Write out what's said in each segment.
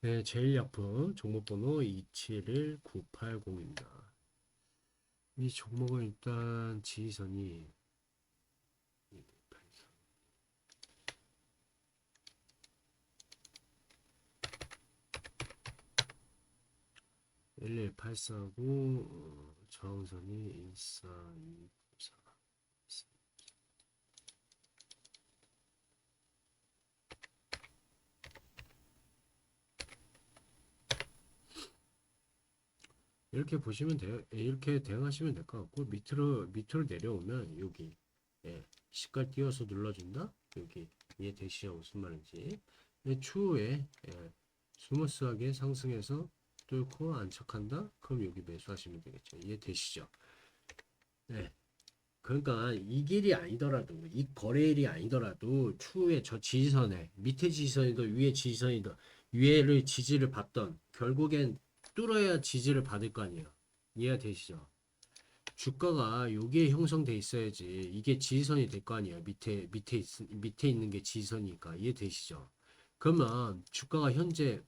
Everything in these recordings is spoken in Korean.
네, 제일약품 종목번호 271980입니다. 이 종목은 일단 지지선이 1184고 어, 저항선이 14294 이렇게 보시면 돼요. 예, 이렇게 대응하시면 될 것 같고 밑으로 밑으로 내려오면 여기 예, 시가 띄어서 눌러준다. 여기 이해되시죠? 무슨 말인지. 예, 추후에 예, 스무스하게 상승해서 뚫고 안착한다. 그럼 여기 매수하시면 되겠죠. 이해되시죠? 네. 그러니까 이 길이 아니더라도 이 거래일이 아니더라도 추후에 저 지지선에 밑에 지지선이든 위에 지지선이든 위에를 지지를 받던 결국엔 뚫어야 지지를 받을 거 아니에요. 이해가 되시죠? 주가가 여기에 형성돼 있어야지 이게 지지선이 될 거 아니에요. 밑에 밑에 있, 밑에 있는 게 지지선이니까 이해 되시죠? 그러면 주가가 현재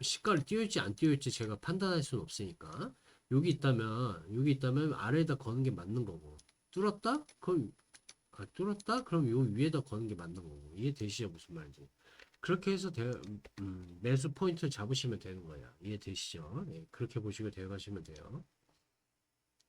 시가를 띄울지 안 띄울지 제가 판단할 수는 없으니까 여기 있다면 여기 있다면 아래에다 거는 게 맞는 거고 뚫었다? 그럼 아, 뚫었다? 그럼 요 위에다 거는 게 맞는 거고 이해 되시죠? 무슨 말인지 그렇게 해서 대, 음, 매수 포인트를 잡으시면 되는 거야 이해되시죠? 네, 그렇게 보시고 대응하시면 돼요